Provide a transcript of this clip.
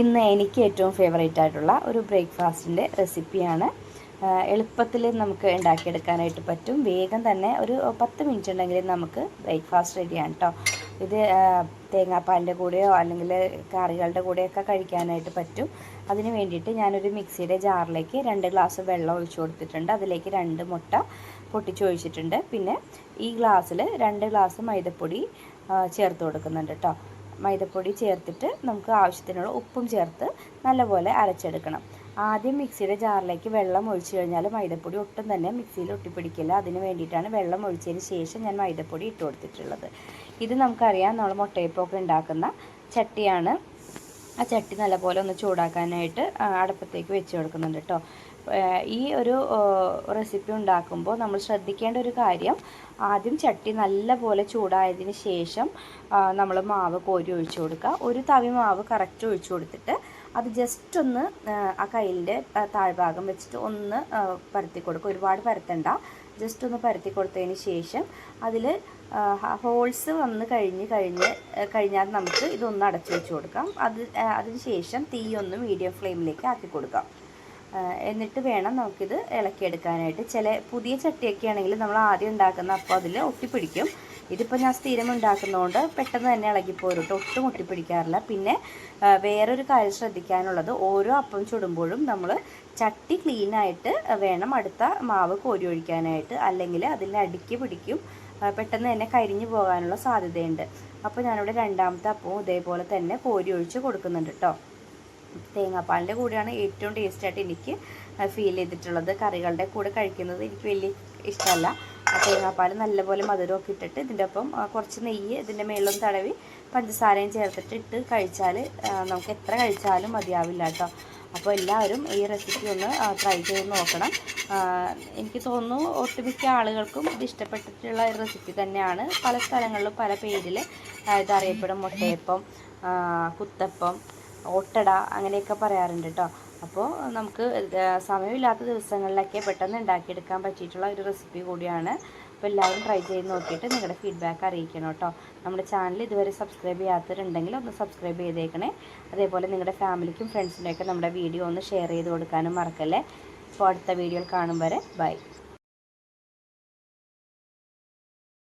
ഇന്ന് എനിക്ക് ഏറ്റവും ഫേവറേറ്റ് ആയിട്ടുള്ള ഒരു ബ്രേക്ക്ഫാസ്റ്റിന്റെ റെസിപ്പിയാണ്. എളുപ്പത്തിൽ നമുക്ക് ഉണ്ടാക്കിയെടുക്കാനായിട്ട് പറ്റും. വേഗം തന്നെ ഒരു പത്ത് മിനിറ്റ് ഉണ്ടെങ്കിൽ നമുക്ക് ബ്രേക്ക്ഫാസ്റ്റ് റെഡിയാണ് കേട്ടോ ഇത് തേങ്ങാപ്പാലിന്റെ കൂടെയോ അല്ലെങ്കിൽ കറികളുടെ കൂടെയൊക്കെ കഴിക്കാനായിട്ട് പറ്റും. അതിന് വേണ്ടിയിട്ട് ഞാനൊരു മിക്സിയുടെ ജാറിലേക്ക് രണ്ട് ഗ്ലാസ് വെള്ളം ഒഴിച്ചു കൊടുത്തിട്ടുണ്ട്. അതിലേക്ക് രണ്ട് മുട്ട പൊട്ടിച്ചൊഴിച്ചിട്ടുണ്ട്. പിന്നെ ഈ ഗ്ലാസ്സിൽ രണ്ട് ഗ്ലാസ് മൈദപ്പൊടി ചേർത്ത് കൊടുക്കുന്നുണ്ട് കേട്ടോ മൈദപ്പൊടി ചേർത്തിട്ട് നമുക്ക് ആവശ്യത്തിനുള്ള ഉപ്പും ചേർത്ത് നല്ലപോലെ അരച്ചെടുക്കണം. ആദ്യം മിക്സിയുടെ ജാറിലേക്ക് വെള്ളം ഒഴിച്ചു കഴിഞ്ഞാൽ മൈദപ്പൊടി ഒട്ടും തന്നെ മിക്സിയിൽ ഒട്ടിപ്പിടിക്കില്ല. അതിന് വേണ്ടിയിട്ടാണ് വെള്ളം ഒഴിച്ചതിന് ശേഷം ഞാൻ മൈദപ്പൊടി ഇട്ട് കൊടുത്തിട്ടുള്ളത്. ഇത് നമുക്കറിയാം നമ്മൾ മുട്ടയപ്പൊക്കെ ഉണ്ടാക്കുന്ന ചട്ടിയാണ്. ആ ചട്ടി നല്ലപോലെ ഒന്ന് ചൂടാക്കാനായിട്ട് അടുപ്പത്തേക്ക് വെച്ച് കൊടുക്കുന്നുണ്ട് കേട്ടോ. ഈ ഒരു റെസിപ്പി ഉണ്ടാക്കുമ്പോൾ നമ്മൾ ശ്രദ്ധിക്കേണ്ട ഒരു കാര്യം ആദ്യം ചട്ടി നല്ലപോലെ ചൂടായതിന് ശേഷം നമ്മൾ മാവ് കോരി ഒഴിച്ചു കൊടുക്കുക. ഒരു തവി മാവ് കറക്റ്റ് ഒഴിച്ചു കൊടുത്തിട്ട് അത് ജസ്റ്റ് ഒന്ന് ആ കയ്യിന്റെ താഴ്ഭാഗം വെച്ചിട്ട് ഒന്ന് പരത്തി കൊടുക്കുക. ഒരുപാട് പരത്തണ്ട. ജസ്റ്റ് ഒന്ന് പരത്തി കൊടുത്തതിന് ശേഷം അതിൽ ഹോൾസ് വന്ന് കഴിഞ്ഞ് കഴിഞ്ഞ് കഴിഞ്ഞാൽ നമുക്ക് ഇതൊന്ന് അടച്ചു വെച്ച് കൊടുക്കാം. അത് അതിന് ശേഷം തീ ഒന്ന് മീഡിയം ഫ്ലെയിമിലേക്ക് ആക്കി കൊടുക്കാം. എന്നിട്ട് വേണം നമുക്കിത് ഇളക്കിയെടുക്കാനായിട്ട്. ചില പുതിയ ചട്ടിയൊക്കെ ആണെങ്കിൽ നമ്മൾ ആദ്യം ഉണ്ടാക്കുന്ന അപ്പോൾ അതിൽ ഒട്ടിപ്പിടിക്കും. ഇതിപ്പോൾ ഞാൻ സ്ഥിരം ഉണ്ടാക്കുന്നതുകൊണ്ട് പെട്ടെന്ന് തന്നെ ഇളകിപ്പോരും കേട്ടോ. ഒട്ടും ഒട്ടിപ്പിടിക്കാറില്ല. പിന്നെ വേറൊരു കാര്യം ശ്രദ്ധിക്കാനുള്ളത് ഓരോ അപ്പം ചുടുമ്പോഴും നമ്മൾ ചട്ടി ക്ലീനായിട്ട് വേണം അടുത്ത മാവ് കോരി ഒഴിക്കാനായിട്ട്. അല്ലെങ്കിൽ അതിന്റെ അടുക്കി പിടിക്കും. പെട്ടെന്ന് തന്നെ കരിഞ്ഞു പോകാനുള്ള സാധ്യതയുണ്ട്. അപ്പോൾ ഞാനിവിടെ രണ്ടാമത്തെ അപ്പവും ഇതേപോലെ തന്നെ കോരി ഒഴിച്ച് കൊടുക്കുന്നുണ്ട് കേട്ടോ. തേങ്ങാപ്പാലിന്റെ കൂടെയാണ് ഏറ്റവും ടേസ്റ്റായിട്ട് എനിക്ക് ഫീൽ ചെയ്തിട്ടുള്ളത്. കറികളുടെ കൂടെ കഴിക്കുന്നത് എനിക്ക് വലിയ ഇഷ്ടമല്ല. തേങ്ങാപ്പാൽ നല്ലപോലെ മധുരമൊക്കെ ഇട്ടിട്ട് ഇതിന്റെ ഒപ്പം കുറച്ച് നെയ്യ് ഇതിന്റെ മേളിലും തടവി പഞ്ചസാരയും ചേർത്തിട്ട് ഇട്ട് കഴിച്ചാൽ നമുക്ക് എത്ര കഴിച്ചാലും മതിയാവില്ല കേട്ടോ. അപ്പോൾ എല്ലാവരും ഈ റെസിപ്പി ഒന്ന് ട്രൈ ചെയ്ത് നോക്കണം. എനിക്ക് തോന്നുന്നു ഒട്ടുമിക്ക ആളുകൾക്കും ഇത് ഇഷ്ടപ്പെട്ടിട്ടുള്ള ഒരു റെസിപ്പി തന്നെയാണ്. പല സ്ഥലങ്ങളിലും പല പേരിൽ ഇത് അറിയപ്പെടും. മുട്ടയപ്പം കുത്തപ്പം ഓട്ടട അങ്ങനെയൊക്കെ പറയാറുണ്ട് കേട്ടോ അപ്പോൾ നമുക്ക് സമയമില്ലാത്ത ദിവസങ്ങളിലൊക്കെ പെട്ടെന്ന് ഉണ്ടാക്കിയെടുക്കാൻ പറ്റിയിട്ടുള്ള ഒരു റെസിപ്പി കൂടിയാണ്. അപ്പോൾ എല്ലാവരും ട്രൈ ചെയ്ത് നോക്കിയിട്ട് നിങ്ങളുടെ ഫീഡ്ബാക്ക് അറിയിക്കണം കേട്ടോ നമ്മുടെ ചാനൽ ഇതുവരെ സബ്സ്ക്രൈബ് ചെയ്യാത്തവരുണ്ടെങ്കിൽ ഒന്ന് സബ്സ്ക്രൈബ് ചെയ്തേക്കണേ. അതേപോലെ നിങ്ങളുടെ ഫാമിലിക്കും ഫ്രണ്ട്സിനൊക്കെ നമ്മുടെ വീഡിയോ ഒന്ന് ഷെയർ ചെയ്ത് കൊടുക്കാനും മറക്കല്ലേ. അപ്പോൾ അടുത്ത വീഡിയോയിൽ കാണും വരെ. ബൈ